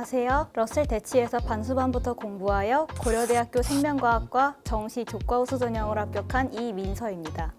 안녕하세요. 러셀 대치에서 반수반부터 공부하여 고려대학교 생명과학과 정시 교과우수 전형으로 합격한 이민서입니다.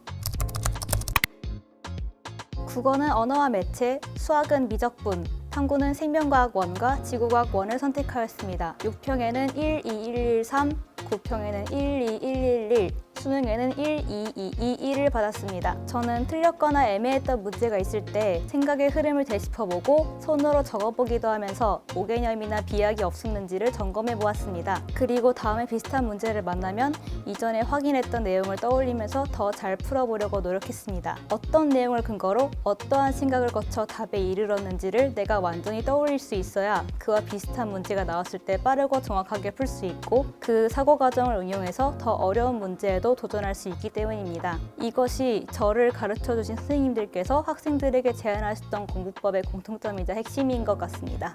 국어는 언어와 매체, 수학은 미적분, 탐구는 생명과학 원과 지구과학 원을 선택하였습니다. 6평에는 1, 2, 1, 1, 3, 9평에는 1, 2, 1, 1, 1, 수능에는 1, 2, 2, 2, 1을 받았습니다. 저는 틀렸거나 애매했던 문제가 있을 때 생각의 흐름을 되짚어보고 손으로 적어보기도 하면서 오개념이나 비약이 없었는지를 점검해 보았습니다. 그리고 다음에 비슷한 문제를 만나면 이전에 확인했던 내용을 떠올리면서 더 잘 풀어보려고 노력했습니다. 어떤 내용을 근거로 어떠한 생각을 거쳐 답에 이르렀는지를 내가 완전히 떠올릴 수 있어야 그와 비슷한 문제가 나왔을 때 빠르고 정확하게 풀 수 있고 그 사고 과정을 응용해서 더 어려운 문제에도 도전할 수 있기 때문입니다. 이것이 저를 가르쳐 주신 선생님들께서 학생들에게 제안하셨던 공부법의 공통점이자 핵심인 것 같습니다.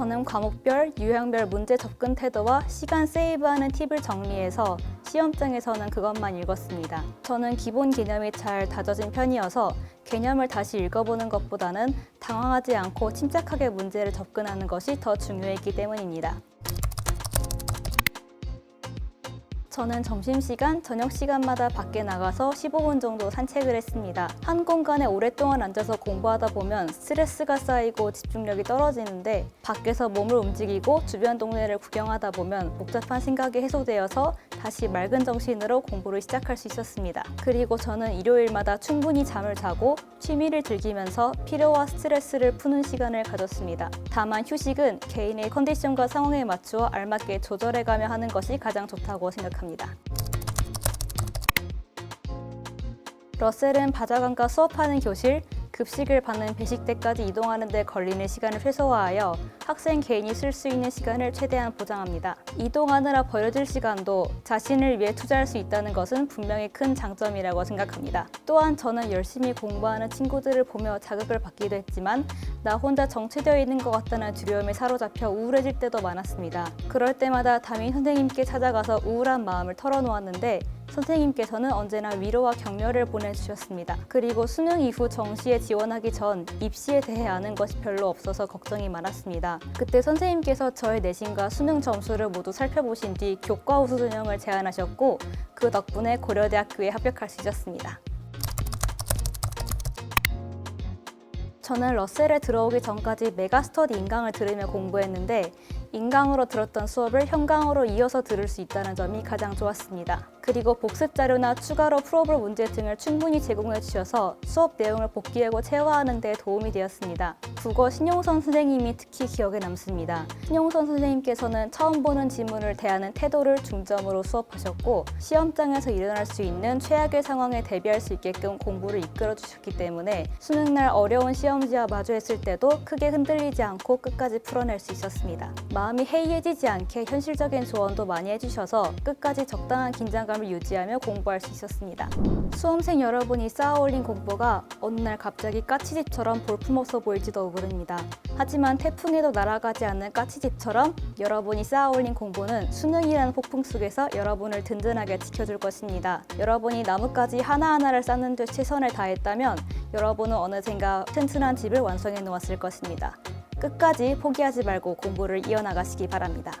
저는 과목별, 유형별 문제 접근 태도와 시간 세이브하는 팁을 정리해서 시험장에서는 그것만 읽었습니다. 저는 기본 개념이 잘 다져진 편이어서 개념을 다시 읽어보는 것보다는 당황하지 않고 침착하게 문제를 접근하는 것이 더 중요했기 때문입니다. 저는 점심시간, 저녁시간마다 밖에 나가서 15분 정도 산책을 했습니다. 한 공간에 오랫동안 앉아서 공부하다 보면 스트레스가 쌓이고 집중력이 떨어지는데 밖에서 몸을 움직이고 주변 동네를 구경하다 보면 복잡한 생각이 해소되어서 다시 맑은 정신으로 공부를 시작할 수 있었습니다. 그리고 저는 일요일마다 충분히 잠을 자고 취미를 즐기면서 피로와 스트레스를 푸는 시간을 가졌습니다. 다만 휴식은 개인의 컨디션과 상황에 맞추어 알맞게 조절해가며 하는 것이 가장 좋다고 생각합니다. 러셀은 바자관과 수업하는 교실, 급식을 받는 배식대까지 이동하는 데 걸리는 시간을 최소화하여 학생 개인이 쓸 수 있는 시간을 최대한 보장합니다. 이동하느라 버려질 시간도 자신을 위해 투자할 수 있다는 것은 분명히 큰 장점이라고 생각합니다. 또한 저는 열심히 공부하는 친구들을 보며 자극을 받기도 했지만 나 혼자 정체되어 있는 것 같다는 두려움에 사로잡혀 우울해질 때도 많았습니다. 그럴 때마다 담임 선생님께 찾아가서 우울한 마음을 털어놓았는데 선생님께서는 언제나 위로와 격려를 보내주셨습니다. 그리고 수능 이후 정시에 지원하기 전 입시에 대해 아는 것이 별로 없어서 걱정이 많았습니다. 그때 선생님께서 저의 내신과 수능 점수를 모두 살펴보신 뒤 교과 우수 전형을 제안하셨고 그 덕분에 고려대학교에 합격할 수 있었습니다. 저는 러셀에 들어오기 전까지 메가스터디 인강을 들으며 공부했는데 인강으로 들었던 수업을 현강으로 이어서 들을 수 있다는 점이 가장 좋았습니다. 그리고 복습 자료나 추가로 풀어볼 문제 등을 충분히 제공해 주셔서 수업 내용을 복기하고 체화하는 데 도움이 되었습니다. 국어 신용선 선생님이 특히 기억에 남습니다. 신용선 선생님께서는 처음 보는 지문을 대하는 태도를 중점으로 수업하셨고 시험장에서 일어날 수 있는 최악의 상황에 대비할 수 있게끔 공부를 이끌어 주셨기 때문에 수능날 어려운 시험지와 마주했을 때도 크게 흔들리지 않고 끝까지 풀어낼 수 있었습니다. 마음이 해이해지지 않게 현실적인 조언도 많이 해주셔서 끝까지 적당한 긴장감 을 유지하며 공부할 수 있었습니다. 수험생 여러분이 쌓아올린 공부가 어느 날 갑자기 까치집처럼 볼품없어 보일지도 모릅니다. 하지만 태풍에도 날아가지 않는 까치집처럼 여러분이 쌓아올린 공부는 수능이라는 폭풍 속에서 여러분을 든든하게 지켜줄 것입니다. 여러분이 나뭇가지 하나하나를 쌓는 데 최선을 다했다면 여러분은 어느샌가 튼튼한 집을 완성해 놓았을 것입니다. 끝까지 포기하지 말고 공부를 이어나가시기 바랍니다.